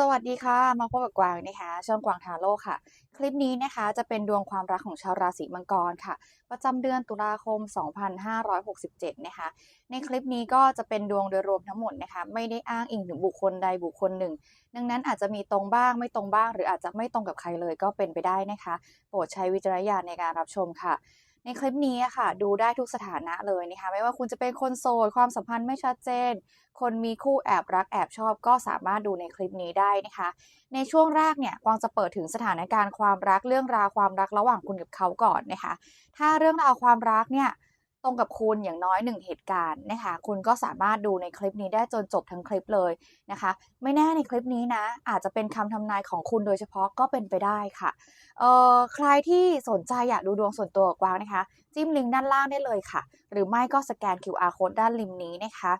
สวัสดีค่ะ มาพบกับกวางนะคะ ช่องกวางทาโร่ค่ะ คลิปนี้นะคะจะเป็นดวงความรักของชาวราศีมังกรค่ะ ประจำเดือนตุลาคม 2567 นะคะ ในคลิปนี้ก็จะเป็นดวงโดยรวมทั้งหมดนะคะ ไม่ได้อ้างอิงถึงบุคคลใดบุคคลหนึ่ง ดังนั้นอาจจะมีตรงบ้างไม่ตรงบ้าง หรืออาจจะไม่ตรงกับใครเลยก็เป็นไปได้นะคะ โปรดใช้วิจารณญาณในการรับชมค่ะ ในคลิปนี้ค่ะ ดูได้ทุกสถานะเลยนะคะ ไม่ว่าคุณจะเป็นคนโสดความสัมพันธ์ไม่ชัดเจน คนมีคู่แอบรักแอบชอบก็สามารถดูในคลิปนี้ได้นะคะ ในช่วงแรกเนี่ยกวางจะเปิดถึงสถานการณ์ความรักเรื่องราวความรักระหว่างคุณกับเขาก่อนนะคะ ถ้าเรื่องราวความรักเนี่ย ตรงกับคุณอย่างน้อยหนึ่งเหตุการณ์นะคะ คุณก็สามารถดูในคลิปนี้ได้จนจบทั้งคลิปเลยนะคะ ไม่แน่ในคลิปนี้นะ อาจจะเป็นคำทำนายของคุณโดยเฉพาะก็เป็นไปได้ค่ะเอ่อใครที่สนใจอยากดูดวงส่วนตัวกับกวางนะคะ จิ้มลิงก์ด้านล่างได้เลยค่ะ หรือไม่ก็สแกน QR code ด้านริมนี้นะคะ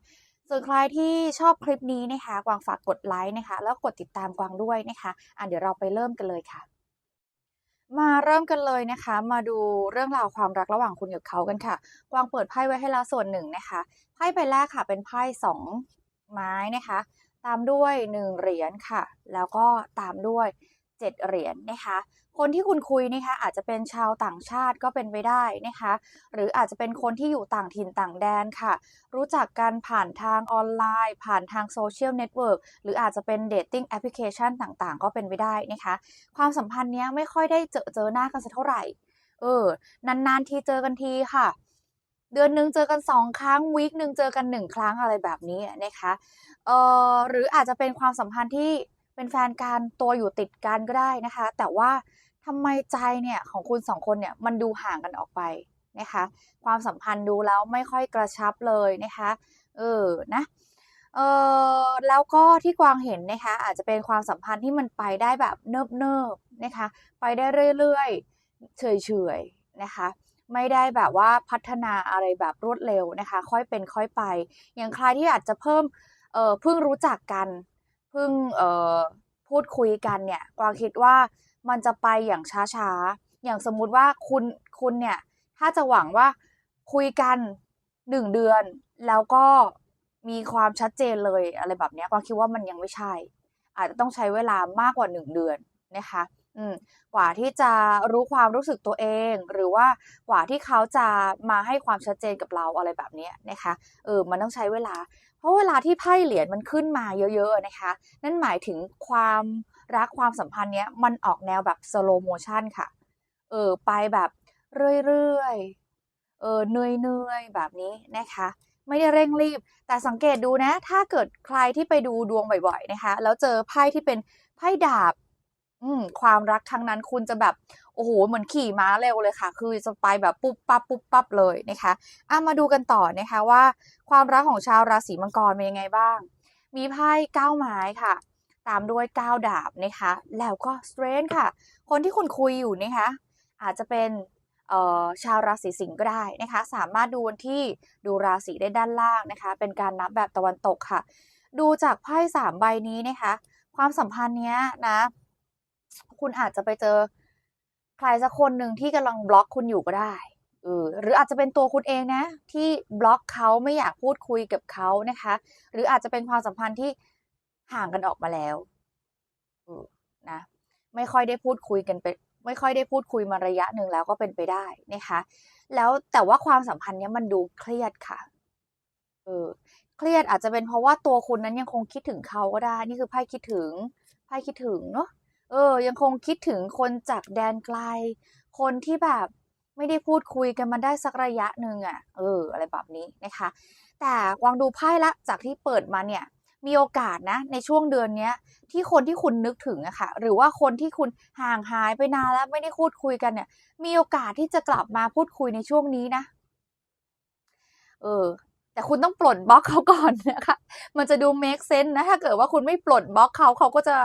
ส่วนใครที่ชอบคลิปนี้นะคะ กวางฝากกดไลค์นะคะ แล้วกดติดตามกวางด้วยนะคะ อะเดี๋ยวเราไปเริ่มกันเลยค่ะ มาเริ่มกันเลยนะคะ มาดูเรื่องราวความรักระหว่างคุณกับเขากันค่ะกวางเปิดไพ่ไว้ให้แล้วส่วนหนึ่งนะคะไพ่ใบแรกค่ะ เป็นไพ่สองไม้นะคะ ตามด้วยหนึ่งเหรียญค่ะ แล้วก็ตามด้วย เจ็ดเหรียญนะคะ คนที่คุณคุยนะคะอาจจะเป็นชาวต่างชาติก็เป็นไปได้นะคะ หรืออาจจะเป็นคนที่อยู่ต่างถิ่นต่างแดนค่ะ รู้จักกันผ่านทางออนไลน์ ผ่านทางโซเชียลเน็ตเวิร์กหรืออาจจะเป็นเดทติ้งแอปพลิเคชันต่างๆ ก็เป็นไปได้นะคะ ความสัมพันธ์เนี้ยไม่ค่อยได้เจอเจอหน้ากันสักเท่าไหร่ เออ นานๆทีเจอกันทีค่ะเดือนหนึ่งเจอกันสองครั้งวีคหนึ่งเจอกันหนึ่งครั้งอะไรแบบนี้นะคะ เออหรืออาจจะเป็นความสัมพันธ์ที่ เป็นแฟนกันตัวอยู่ติดกันก็ได้นะคะ แต่ว่าทำไมใจเนี่ยของคุณสองคนเนี่ยมันดูห่างกันออกไปนะคะ ความสัมพันธ์ดูแล้วไม่ค่อยกระชับเลยนะคะเออนะเออแล้วก็ที่กวางเห็นนะคะ อาจจะเป็นความสัมพันธ์ที่มันไปได้แบบเนิบๆนะคะ ไปได้เรื่อยๆเฉยๆนะคะ ไม่ได้แบบว่าพัฒนาอะไรแบบรวดเร็วนะคะ ค่อยเป็นค่อยไป อย่างใครที่อาจจะเพิ่มเออเพิ่งรู้จักกัน พิ่งเอ่อพูดคุยกันเนี่ยกวางคิดว่ามันจะไปอย่างช้าๆ อย่างสมมุติว่าคุณคุณเนี่ย ถ้าจะหวังว่าคุยกันหนึ่งเดือน แล้วก็มีความชัดเจนเลยอะไรแบบเนี้ยกวางคิดว่ามันยังไม่ใช่ อาจจะต้องใช้เวลามากกว่าหนึ่งเดือนนะคะอืมกว่าที่จะรู้ความรู้สึกตัวเอง หรือว่ากว่าที่เขาจะมาให้ความชัดเจนกับเราอะไรแบบนี้นะคะเออมันต้องใช้เวลา ราะเวลาที่ไพ่เหรียญมันขึ้นมาเยอะๆนะคะ นั่นหมายถึงความรักความสัมพันธ์เนี้ยมันออกแนวแบบสโลโมชันค่ะ เออไปแบบเรื่อยๆ เออเนื่อยๆ แบบนี้นะคะ ไม่ได้เร่งรีบ แต่สังเกตดูนะ ถ้าเกิดใครที่ไปดูดวงบ่อยๆ นะคะ แล้วเจอไพ่ที่เป็นไพ่ดาบ ความรักครั้งนั้นคุณจะแบบโอ้โหเหมือนขี่ม้าเร็วเลยค่ะ คือจะไปแบบปุ๊บปั๊บปุ๊บปั๊บเลยนะคะอะมาดูกันต่อนะคะว่า ความรักของชาวราศีมังกรเป็นยังไงบ้าง มีไพ่เก้าไม้ค่ะ ตามด้วยเก้าดาบนะคะ แล้วก็สเตรนค่ะ คนที่คุณคุยอยู่นะคะ อาจจะเป็นชาวราศีสิงห์ก็ได้นะคะ สามารถดูวันที่ดูราศีได้ด้านล่างนะคะ เป็นการนับแบบตะวันตกค่ะ ดูจากไพ่สามใบนี้นะคะ ความสัมพันธ์เนี้ยนะ คุณอาจจะไปเจอใครสักคนหนึ่งที่กำลังบล็อกคุณอยู่ก็ได้เออหรืออาจจะเป็นตัวคุณเองนะ ที่บล็อกเขาไม่อยากพูดคุยกับเขานะคะ หรืออาจจะเป็นความสัมพันธ์ที่ห่างกันออกมาแล้วออนะไม่ค่อยได้พูดคุยกันไปไม่ค่อยได้พูดคุยมาระยะหนึ่งแล้วก็เป็นไปได้นะคะ แล้วแต่ว่าความสัมพันธ์นี้มันดูเครียดค่ะเออเครียดอาจจะเป็นเพราะว่าตัวคุณนั้นยังคงคิดถึงเขาก็ได้ นี่คือไพ่คิดถึงไพ่คิดถึงเนาะ เออ ยังคงคิดถึงคนจากแดนไกล คนที่แบบไม่ได้พูดคุยกันมาได้สักระยะหนึ่งอะ เออ อะไรแบบนี้นะคะ แต่วางดูไพ่ละจากที่เปิดมาเนี่ย มีโอกาสนะ ในช่วงเดือนเนี้ยที่คนที่คุณนึกถึงอะค่ะ หรือว่าคนที่คุณห่างหายไปนานแล้วไม่ได้พูดคุยกันเนี่ย มีโอกาสที่จะกลับมาพูดคุยในช่วงนี้นะ เออ แต่คุณต้องปลดบล็อกเขาก่อนนะคะ มันจะดู make sense นะ ถ้าเกิดว่าคุณไม่ปลดบล็อกเขาเขาก็จะ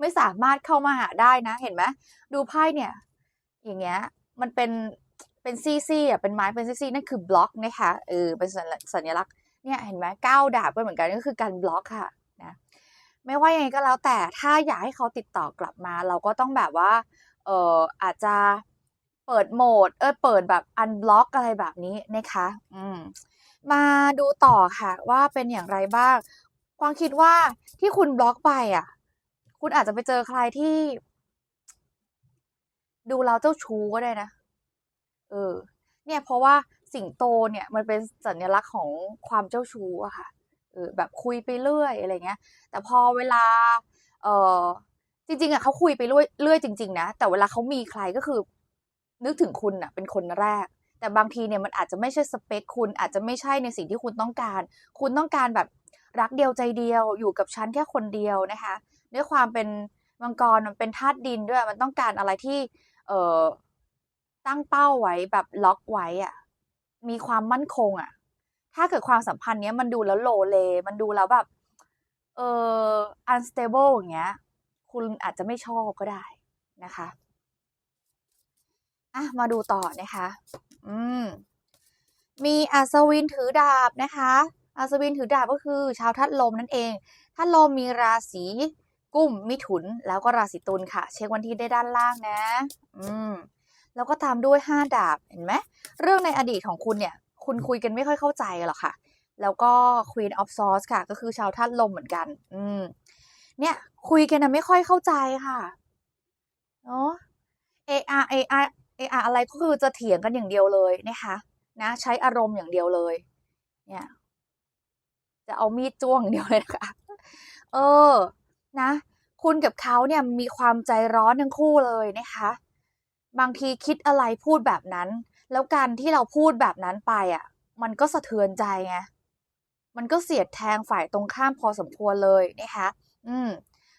ไม่สามารถเข้ามาหาได้นะ เห็นไหมดูไพ่เนี่ย อย่างเงี้ย มันเป็น เป็นซี่ๆอะ เป็นไม้ เป็นซี่ๆนั่นคือบล็อกนะคะ เออ เป็นสัญสัญลักษณ์ เนี่ยเห็นไหมก้าวดาบก็เหมือนกัน ก็คือการบล็อกค่ะ นะ ไม่ว่ายังไงก็แล้วแต่ถ้าอยากให้เขาติดต่อกลับมา เราก็ต้องแบบว่า เอออาจจะเปิดโหมด เออเปิดแบบอันบล็อกอะไรแบบนี้นะคะ อืม มาดูต่อค่ะ ว่าเป็นอย่างไรบ้างกวางคิดว่าที่คุณบล็อกไปอะ คุณอาจจะไปเจอใครที่ ดูแล้วเจ้าชู้ก็ได้นะ เออ เนี่ยเพราะว่าสิงโตเนี่ย มันเป็นสัญลักษณ์ของความเจ้าชู้อะค่ะเออแบบคุยไปเรื่อยอะไรเงี้ย แต่พอเวลา เออจริง ๆอะเขาคุยไปเรื่อยเรื่อยจริง ๆ นะแต่เวลาเขามีใครก็คือ นึกถึงคุณอะเป็นคนแรก แต่บางทีเนี่ยมันอาจจะไม่ใช่สเปคคุณอาจจะไม่ใช่ในสิ่งที่คุณต้องการ คุณต้องการแบบรักเดียวใจเดียวอยู่กับฉันแค่คนเดียวนะคะ ด้วยความเป็นมังกรมันเป็นธาตุดินด้วยมันต้องการอะไรที่เอ่อตั้งเป้าไว้แบบล็อกไว้อะมีความมั่นคงอะถ้าเกิดความสัมพันธ์เนี้ยมันดูแล้วโลเล มันดูแล้วแบบเออ unstable อย่างเงี้ย คุณอาจจะไม่ชอบก็ได้นะคะ อะ มาดูต่อนะคะ อืมมีอัศวินถือดาบนะคะ อัศวินถือดาบก็คือ ชาวธาตุลมนั่นเองธาตุลมมีราศีกุมมิถุน แล้วก็ราศีตุลค่ะ เช็ควันที่ได้ด้านล่างนะ อืมแล้วก็ตามด้วยห้าดาบเห็นไหมเรื่องในอดีตของคุณเนี่ย คุณคุยกันไม่ค่อยเข้าใจหรอกค่ะ แล้วก็ Queen of Swords ค่ะ ก็คือชาวธาตุลมเหมือนกัน อืม เนี่ย คุยกันนะไม่ค่อยเข้าใจค่ะเนาะ AR AR AR อะไรก็คือจะเถียงกันอย่างเดียวเลยนะคะนะใช้อารมณ์อย่างเดียวเลย เนี่ย จะเอามีดจ้วงอย่างเดียวเลยนะคะเออ นะ คุณกับเขาเนี่ยมีความใจร้อนทั้งคู่เลยนะคะ บางทีคิดอะไรพูดแบบนั้น แล้วการที่เราพูดแบบนั้นไปอะ มันก็สะเทือนใจไงมันก็เสียดแทงฝ่ายตรงข้ามพอสมควรเลยนะคะ อืม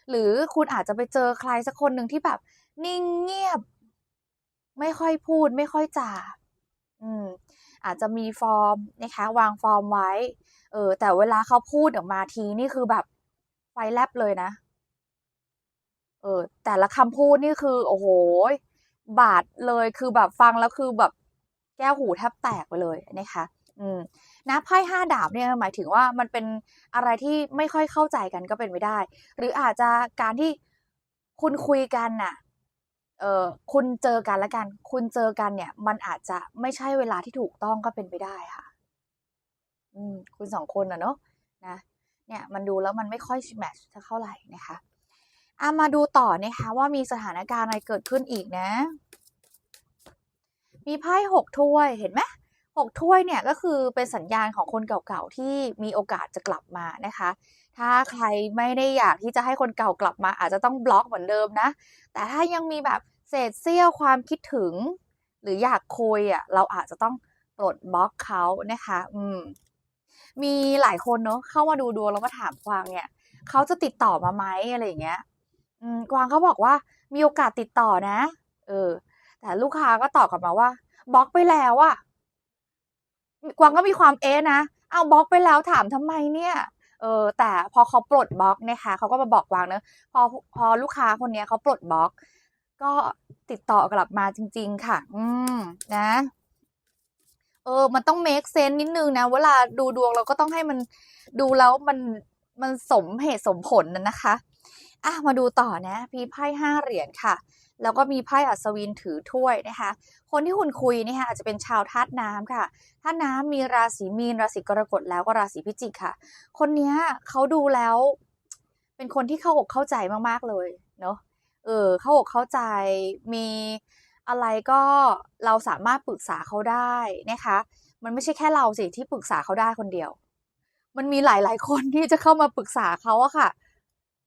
หรือคุณอาจจะไปเจอใครสักคนหนึ่งที่แบบ นิ่งเงียบ ไม่ค่อยพูดไม่ค่อยจาอืม อาจจะมีฟอร์มนะคะ วางฟอร์มไว้ เออ แต่เวลาเขาพูดออกมาทีนี่คือแบบไฟแลบเลยนะ เออ แต่ละคำพูดนี่คือ โอ้โห บาดเลยคือแบบฟังแล้วคือแบบแก้วหูแทบแตกไปเลยนะคะ อืมนะไพ่ห้าดาบเนี่ยหมายถึงว่ามันเป็นอะไรที่ไม่ค่อยเข้าใจกันก็เป็นไปได้ หรืออาจจะการที่คุณคุยกันน่ะ เออคุณเจอกันแล้วกัน คุณเจอกันเนี่ย มันอาจจะไม่ใช่เวลาที่ถูกต้องก็เป็นไปได้ค่ะ อืม คุณสองคนนะเนาะนะเนี่ยมันดูแล้วมันไม่ค่อยแมทช์เท่าไหร่นะคะอามาดูต่อนะคะว่ามีสถานการณ์อะไรเกิดขึ้นอีกนะ มีไพ่หกถ้วยเห็นไหมหกถ้วยเนี่ยก็คือเป็นสัญญาณของคนเก่าๆที่มีโอกาสจะกลับมานะคะ ถ้าใครไม่ได้อยากที่จะให้คนเก่ากลับมา อาจจะต้องบล็อกเหมือนเดิมนะ แต่ถ้ายังมีแบบเศษเสี้ยวความคิดถึง หรืออยากคุยอะเราอาจจะต้องปลดบล็อกเขานะคะ อืม มีหลายคนเนาะเข้ามาดูดวงแล้วมาถามกวางเนี่ยเขาจะติดต่อมาไหมอะไรอย่างเงี้ย อืมกวางเขาบอกว่ามีโอกาสติดต่อนะ เออ แต่ลูกค้าก็ตอบกลับมาว่าบล็อกไปแล้วอะกวางก็มีความเอ๊ะนะ เอาบล็อกไปแล้วถามทำไมเนี่ย เออแต่พอเขาปลดบล็อกนะคะเขาก็มาบอกวางเนอะพอพอลูกค้าคนนี้เขาปลดบล็อก ก็ติดต่อกลับมาจริง ๆ ค่ะ อืมนะเออ มันต้อง make sense นิดนึงนะ เวลาดูดวงเราก็ต้องให้มันดูแล้วมันมันสมเหตุสมผลนะนะคะ อะมาดูต่อนะมีไพ่ห้าเหรียญค่ะ แล้วก็มีไพ่อัศวินถือถ้วยนะคะ คนที่คุณคุยนะคะอาจจะเป็นชาวธาตุน้ำค่ะธาตุน้ำมีราศีมีนราศีกรกฎแล้วก็ราศีพิจิกค่ะ คนนี้เขาดูแล้ว เป็นคนที่เข้าอกเข้าใจมากๆเลยเนาะเออเข้าอกเข้าใจมีอะไรก็เราสามารถปรึกษาเขาได้นะคะ มันไม่ใช่แค่เราสิที่ปรึกษาเขาได้คนเดียว มันมีหลายๆคนที่จะเข้ามาปรึกษาเขาอะค่ะเ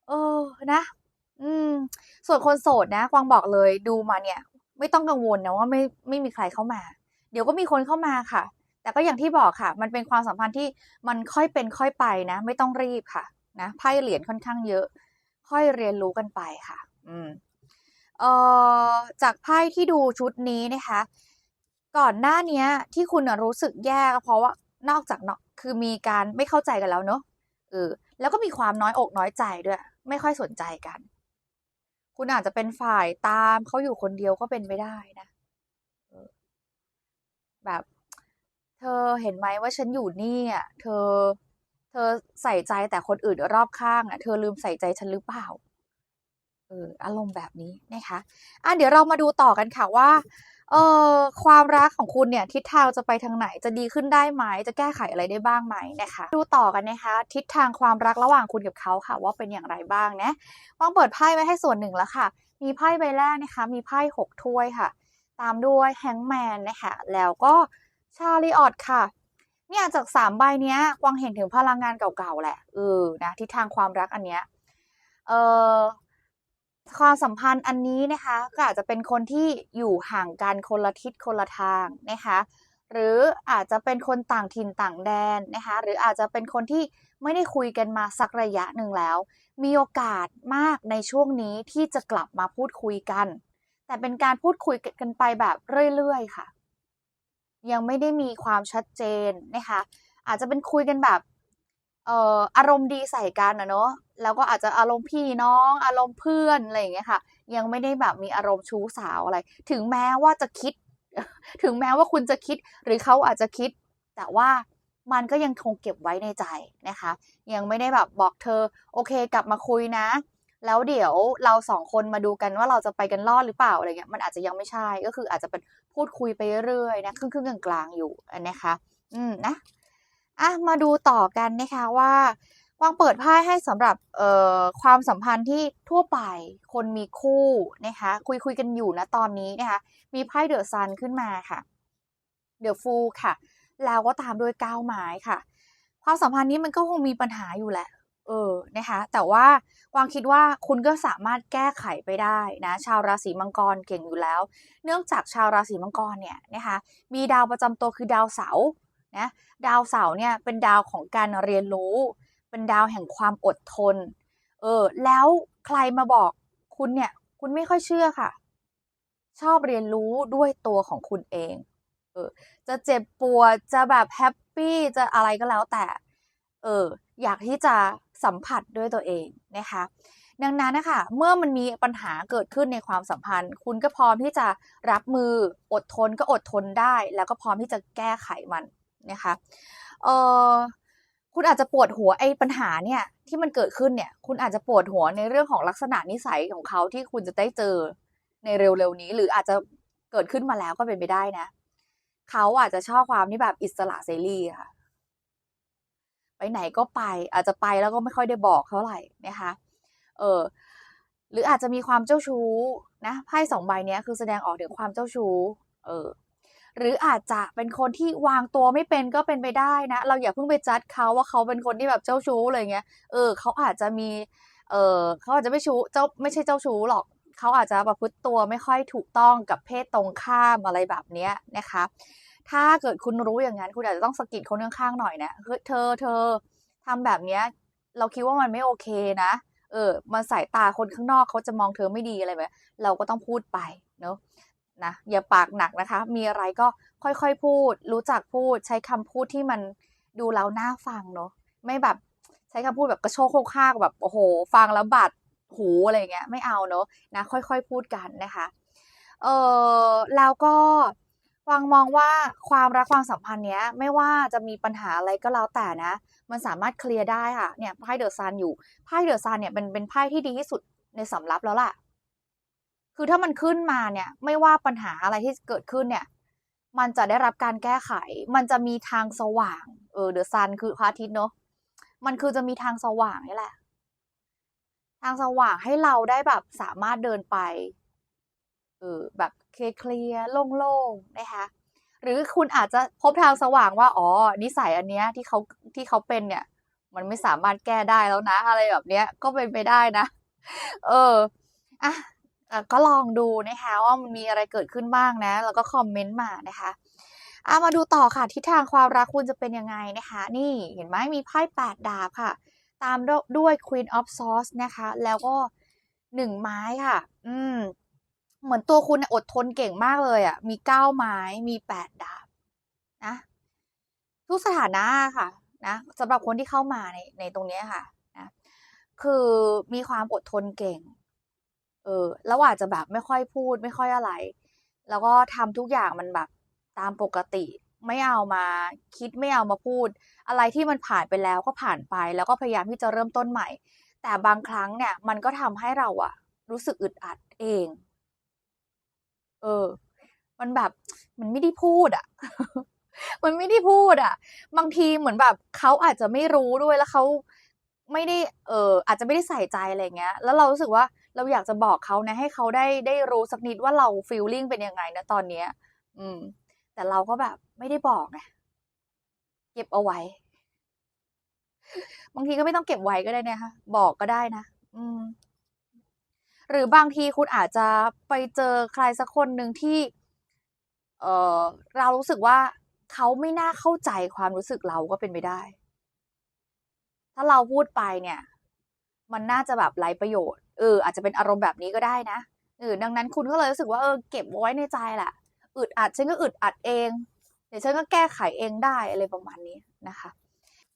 เออนะ อืม ส่วนคนโสดนะกวางบอกเลยดูมาเนี่ย ไม่ต้องกังวลนะว่าไม่ไม่มีใครเข้ามา เดี๋ยวก็มีคนเข้ามาค่ะ แต่ก็อย่างที่บอกค่ะ มันเป็นความสัมพันธ์ที่มันค่อยเป็นค่อยไปนะ ไม่ต้องรีบค่ะ นะไพ่เหรียญค่อนข้างเยอะ ค่อยเรียนรู้กันไปค่ะ อืมเอ่อจากไพ่ที่ดูชุดนี้นะคะ ก่อนหน้านี้ที่คุณรู้สึกแย่ก็เพราะว่านอกจากเนาะคือมีการไม่เข้าใจกันแล้วเนาะเออแล้วก็มีความน้อยอกน้อยใจด้วย ไม่ค่อยสนใจกัน คุณอาจจะเป็นฝ่ายตามเขาอยู่คนเดียวก็เป็นไปได้นะแบบ เธอเห็นไหมว่าฉันอยู่นี่อะเธอ เธอใส่ใจแต่คนอื่นรอบข้างอะ เธอลืมใส่ใจฉันหรือเปล่าเอออารมณ์แบบนี้นะคะ อะเดี๋ยวเรามาดูต่อกันค่ะว่า เอ่อความรักของคุณเนี่ยทิศทางจะไปทางไหนจะดีขึ้นได้ไหม จะแก้ไขอะไรได้บ้างไหมนะคะ ดูต่อกันนะคะ ทิศทางความรักระหว่างคุณกับเขาค่ะ ว่าเป็นอย่างไรบ้างนะวางเปิดไพ่ไว้ให้ส่วนหนึ่งแล้วค่ะ มีไพ่ใบแรกนะคะ มีไพ่หกถ้วยค่ะ ตามด้วย Hangman นะคะแล้วก็ Chariot ค่ะเนี่ยจาก3ใบเนี้ยกวางเห็นถึงพลังงานเก่าๆแหละเออนะทิศทางความรักอันเนี้ยเออ ความสัมพันธ์อันนี้นะคะก็อาจจะเป็นคนที่อยู่ห่างกันคนละทิศคนละทางนะคะหรืออาจจะเป็นคนต่างถิ่นต่างแดนนะคะหรืออาจจะเป็นคนที่ไม่ได้คุยกันมาสักระยะหนึ่งแล้ว มีโอกาสมากในช่วงนี้ที่จะกลับมาพูดคุยกัน แต่เป็นการพูดคุยกันไปแบบเรื่อยๆค่ะ ยังไม่ได้มีความชัดเจนนะคะอาจจะเป็นคุยกันแบบ เอ่ออารมณ์ดีใส่กันอะเนาะแล้วก็อาจจะอารมณ์พี่น้อง อารมณ์เพื่อนอะไรอย่างเงี้ยค่ะ ยังไม่ได้แบบมีอารมณ์ชู้สาวอะไร ถึงแม้ว่าจะคิด ถึงแม้ว่าคุณจะคิดหรือเขาอาจจะคิด แต่ว่ามันก็ยังคงเก็บไว้ในใจนะคะ ยังไม่ได้แบบบอกเธอ โอเค กลับมาคุยนะ แล้วเดี๋ยวเรา2คนมาดูกันว่าเราจะไปกันรอดหรือเปล่าอะไรเงี้ยมันอาจจะยังไม่ใช่ก็คืออาจจะเป็นพูดคุยไปเรื่อยๆนะครึ่งๆกลางๆอยู่นะคะ อืมนะ อะมาดูต่อกันนะคะว่าวางเปิดไพ่ให้สำหรับเอ่อความสัมพันธ์ที่ทั่วไปคนมีคู่นะคะคุยๆกันอยู่ณตอนนี้นะคะมีไพ่ The Sun ขึ้นมาค่ะ The Fool ค่ะ แล้วก็ตามด้วย9ไม้ค่ะ ความสัมพันธ์นี้มันก็คงมีปัญหาอยู่แหละ เออนะคะแต่ว่าวางคิดว่าคุณก็สามารถแก้ไขไปได้นะชาวราศีมังกรเก่งอยู่แล้ว เนื่องจากชาวราศีมังกรเนี่ยนะคะมีดาวประจำตัวคือดาวเสาร์ นะดาวเสาร์เนี่ยเป็นดาวของการเรียนรู้ เป็นดาวแห่งความอดทน เออ แล้วใครมาบอกคุณเนี่ย คุณไม่ค่อยเชื่อค่ะ ชอบเรียนรู้ด้วยตัวของคุณเอง เออ จะเจ็บปวดจะแบบแฮปปี้จะอะไรก็แล้วแต่ เออ อยากที่จะสัมผัสด้วยตัวเองนะคะ ดังนั้นนะค่ะเมื่อมันมีปัญหาเกิดขึ้นในความสัมพันธ์ คุณก็พร้อมที่จะรับมืออดทนก็อดทนได้ แล้วก็พร้อมที่จะแก้ไขมัน นะคะเออคุณอาจจะปวดหัวไอ้ปัญหาเนี่ยที่มันเกิดขึ้นเนี่ย คุณอาจจะปวดหัวในเรื่องของลักษณะนิสัยของเขาที่คุณจะได้เจอในเร็วๆนี้ หรืออาจจะเกิดขึ้นมาแล้วก็เป็นไปได้นะเขาอาจจะชอบความที่แบบอิสระเสรีค่ะ ไปไหนก็ไป อาจจะไปแล้วก็ไม่ค่อยได้บอกเท่าไรนะคะ เออหรืออาจจะมีความเจ้าชู้นะไพ่2ใบเนี้ยคือแสดงออกถึงความเจ้าชู้ เออ หรืออาจจะเป็นคนที่วางตัวไม่เป็นก็เป็นไปได้นะ เราอย่าเพิ่งไปจัดเขาว่าเขาเป็นคนที่แบบเจ้าชู้อะไรอย่างเงี้ยเออเขาอาจจะมีเออเขาอาจจะไม่ชู้เจ้าไม่ใช่เจ้าชู้หรอกเขาอาจจะประพฤติตัวไม่ค่อยถูกต้องกับเพศตรงข้ามอะไรแบบเนี้ยนะคะ ถ้าเกิดคุณรู้อย่างงั้น คุณอาจจะต้องสะกิดคนข้างๆหน่อยนะเฮ้ยเธอเธอทำแบบเนี้ยเราคิดว่ามันไม่โอเคนะ เออ มันสายตาคนข้างนอกเขาจะมองเธอไม่ดีอะไรแบบเราก็ต้องพูดไปเนาะ นะอย่าปากหนักนะคะ มีอะไรก็ค่อยๆพูด รู้จักพูด ใช้คำพูดที่มันดูแล้วน่าฟังเนาะไม่แบบใช้คำพูดแบบกระโชกโฮกฮากแบบโอ้โฮฟังแล้วบาดหูอะไรเงี้ยไม่เอาเนาะนะค่อยๆพูดกันนะคะเออแล้วก็วางมองว่าความรักความสัมพันธ์เนี้ย ไม่ว่าจะมีปัญหาอะไรก็แล้วแต่นะ มันสามารถเคลียร์ได้ค่ะเนี่ยไพ่ The Sun อยู่ไพ่ The Sun เนี่ยเป็นเป็นไพ่ที่ดีที่สุดในสำรับแล้วล่ะ คือถ้ามันขึ้นมาเนี่ย ไม่ว่าปัญหาอะไรที่เกิดขึ้นเนี่ย มันจะได้รับการแก้ไข มันจะมีทางสว่าง เออ The Sun คือพระอาทิตย์เนาะมันคือจะมีทางสว่างนี่แหละ ทางสว่างให้เราได้แบบสามารถเดินไป เออแบบเคลียร์โล่งๆนะคะหรือคุณอาจจะพบทางสว่างว่า อ๋อ นิสัยอันเนี้ยที่เขาที่เขาเป็นเนี่ย มันไม่สามารถแก้ได้แล้วนะ อะไรแบบเนี้ย ก็เป็นไปได้นะ เอออะอ่า ก็ลองดูนะคะว่ามันมีอะไรเกิดขึ้นบ้างนะ แล้วก็คอมเมนต์มานะคะอามาดูต่อค่ะทิศทางความรักคุณจะเป็นยังไงนะคะ นี่เห็นไหมมีไพ่8ดาบค่ะ ตามดด้วย Queen of Swords นะคะ แล้วก็1ไม้ค่ะ อืม เหมือนตัวคุณอดทนเก่งมากเลยอะมี9ไม้ มี8ดาบนะทุกสถานะค่ะนะสำหรับคนที่เข้ามาในในตรงนี้ค่ะนะคือมีความอดทนเก่ง เออแล้วอาจจะแบบไม่ค่อยพูดไม่ค่อยอะไร แล้วก็ทำทุกอย่างมันแบบตามปกติ ไม่เอามาคิดไม่เอามาพูด อะไรที่มันผ่านไปแล้วก็ผ่านไป แล้วก็พยายามที่จะเริ่มต้นใหม่ แต่บางครั้งเนี่ย มันก็ทำให้เราอะรู้สึกอึดอัดเอง เออ มันแบบมันไม่ได้พูดอะมันไม่ได้พูดอะบางทีเหมือนแบบเขาอาจจะไม่รู้ด้วยแล้วเขาไม่ได้ เอออาจจะไม่ได้ใส่ใจอะไรเงี้ย แล้วเรารู้สึกว่า เราอยากจะบอกเขานะให้เขาได้ได้รู้สักนิดว่าเราฟีลลิ่งเป็นยังไงนะตอนเนี้ย อืม แต่เราก็แบบไม่ได้บอกไงเก็บเอาไว้ บางทีก็ไม่ต้องเก็บไว้ก็ได้นะคะบอกก็ได้นะอืม หรือบางทีคุณอาจจะไปเจอใครสักคนหนึ่งที่ เออเรารู้สึกว่าเขาไม่น่าเข้าใจความรู้สึกเราก็เป็นไปได้ ถ้าเราพูดไปเนี่ย มันน่าจะแบบไร้ประโยชน์ เอออาจจะเป็นอารมณ์แบบนี้ก็ได้นะเออดังนั้นคุณก็เลยรู้สึกว่าเออเก็บไว้ในใจแหละอึดอัดฉันก็อึดอัดเองเดี๋ยวฉันก็แก้ไขเองได้อะไรประมาณนี้นะคะ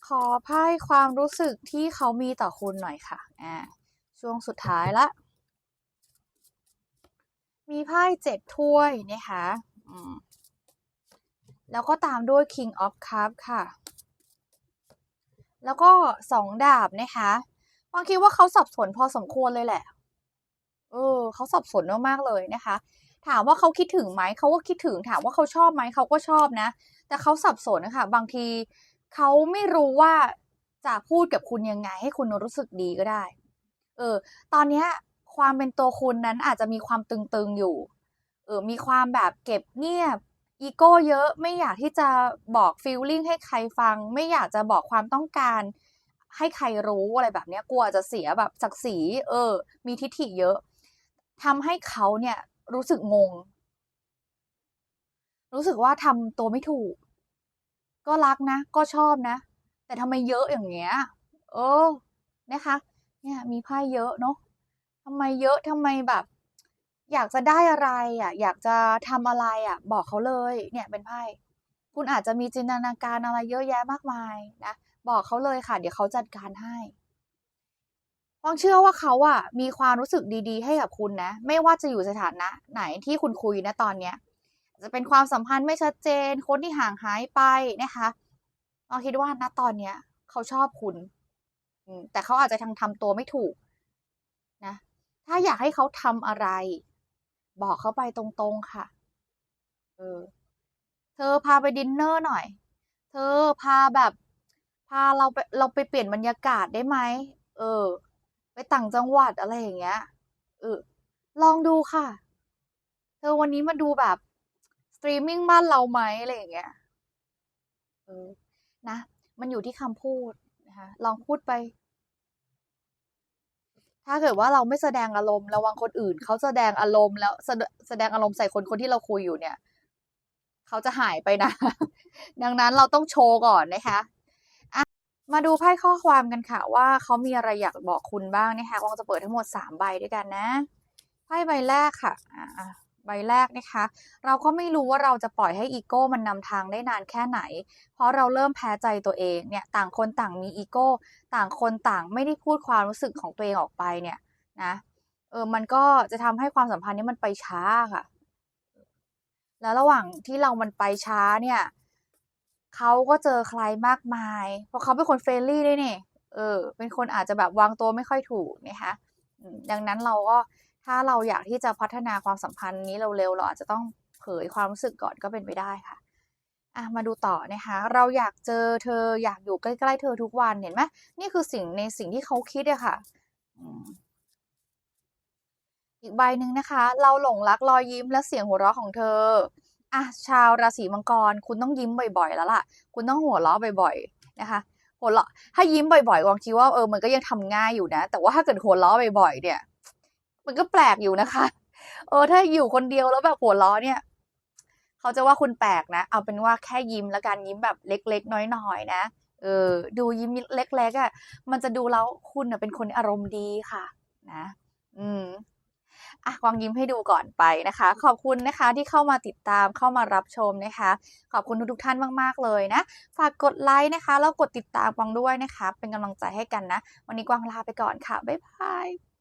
ขอไพ่ความรู้สึกที่เขามีต่อคุณหน่อยค่ะอ่าช่วงสุดท้ายละ มีไพ่เจ็ดถ้วยนะคะอืมแล้วก็ตามด้วย King of cups ค่ะ แล้วก็สองดาบนะคะ บางคิดว่าเขาสับสนพอสมควรเลยแหละ เออเขาสับสนมากๆเลยนะคะ ถามว่าเขาคิดถึงไหมเขาก็คิดถึงถามว่าเขาชอบไหมเขาก็ชอบนะ แต่เขาสับสนนะคะบางทีเขาไม่รู้ว่าจะพูดกับคุณยังไง ให้คุณรู้สึกดีก็ได้ เออ ตอนเนี้ย ความเป็นตัวคุณนั้นอาจจะมีความตึงๆอยู่ เออ มีความแบบเก็บเงียบอีโก้เยอะไม่อยากที่จะบอกฟีลลิ่งให้ใครฟัง ไม่อยากจะบอกความต้องการ ให้ใครรู้อะไรแบบเนี้ยกลัวจะเสียแบบศักดิ์ศรีเออ มีทิฐิเยอะทำให้เขาเนี่ยรู้สึกงง รู้สึกว่าทำตัวไม่ถูก ก็รักนะ ก็ชอบนะ แต่ทำไมเยอะอย่างเงี้ยเออนะคะ เนี่ยมีไพ่เยอะเนาะทำไมเยอะทำไมแบบ อยากจะได้อะไรอะ อยากจะทำอะไรอะ บอกเขาเลย เนี่ยเป็นไพ่คุณอาจจะมีจินตนาการอะไรเยอะแยะมากมายนะ บอกเขาเลยค่ะ เดี๋ยวเขาจัดการให้ฟองเชื่อว่าเขาอะมีความรู้สึกดีๆ ให้กับคุณนะ ไม่ว่าจะอยู่สถานะ ไหนที่คุณคุยนะตอนเนี้ย จะเป็นความสัมพันธ์ไม่ชัดเจน คนที่ห่างหายไปนะคะลองคิดว่าณตอนเนี้ย เขาชอบคุณแต่เขาอาจจะทำทำตัวไม่ถูกนะ ถ้าอยากให้เขาทำอะไร บอกเขาไปตรงๆค่ะ เออ เธอพาไปดินเนอร์หน่อย เธอพาแบบ พาเราไปเราไปเปลี่ยนบรรยากาศได้ไหม เออ ไปต่างจังหวัดอะไรอย่างเงี้ย เออ ลองดูค่ะ เธอวันนี้มาดูแบบสตรีมมิ่งบ้านเราไหมอะไรอย่างเงี้ย เออ นะ มันอยู่ที่คำพูดนะคะลองพูดไป ถ้าเกิดว่าเราไม่แสดงอารมณ์ระวังคนอื่น เขาแสดงอารมณ์แล้วแสดแสดงอารมณ์ใส่คนคนที่เราคุยอยู่เนี่ย เขาจะหายไปนะ ดังนั้นเราต้องโชว์ก่อนนะคะ มาดูไพ่ข้อความกันค่ะว่าเขามีอะไรอยากบอกคุณบ้างนะคะวางจะเปิดทั้งหมดสามใบด้วยกันนะ ไพ่ใบแรกค่ะใบแรกนะคะ เราก็ไม่รู้ว่าเราจะปล่อยให้อีโก้มันนำทางได้นานแค่ไหน เพราะเราเริ่มแพ้ใจตัวเองเนี่ยต่างคนต่างมีอีโก้ ต่างคนต่างไม่ได้พูดความรู้สึกของตัวเองออกไปเนี่ยนะเออมันก็จะทำให้ความสัมพันธ์นี้มันไปช้าค่ะ แล้วระหว่างที่เรามันไปช้าเนี่ย เขาก็เจอใครมากมาย เพราะเขาเป็นคนเฟรนลี่ด้วยนี่ยเออ เป็นคนอาจจะแบบวางตัวไม่ค่อยถูกนะคะดังนั้นเราก็ถ้าเราอยากที่จะพัฒนาความสัมพันธ์นี้เร็วๆเราอาจจะต้องเผยความรู้สึกก่อนก็เป็นไปได้ค่ะอะมาดูต่อนะคะ เราอยากเจอเธออยากอยู่ใกล้ๆเธอทุกวันเห็นไหมนี่คือสิ่งในสิ่งที่เขาคิดอะค่ะอีกใบหนึ่งนะคะ เราหลงรักรอยยิ้มและเสียงหัวเราะของเธอ อะชาวราศีมังกร คุณต้องยิ้มบ่อยๆ แล้วล่ะ คุณต้องหัวเราะบ่อยๆ นะคะ หัวเราะถ้ายิ้มบ่อยๆวางคิดว่าเออมันก็ยังทำง่ายอยู่นะ แต่ว่าถ้าเกิดหัวเราะบ่อยๆ เนี่ย มันก็แปลกอยู่นะคะ เออ ถ้าอยู่คนเดียวแล้วแบบหัวเราะเนี่ยเขาจะว่าคุณแปลกนะ เอาเป็นว่าแค่ยิ้มแล้วกันยิ้มแบบเล็ก ๆ น้อยๆ นะ เออ ดูยิ้มเล็กๆอะ มันจะดูแล้วคุณเป็นคนอารมณ์ดีค่ะ นะ อืม อะวางยิ้มให้ดูก่อนไปนะคะ ขอบคุณนะคะที่เข้ามาติดตามเข้ามารับชมนะคะ ขอบคุณทุกๆท่านมากๆเลยนะ ฝากกดไลค์นะคะ แล้วกดติดตามกวางด้วยนะคะ เป็นกำลังใจให้กันนะ วันนี้กวางลาไปก่อนค่ะบ๊ายบาย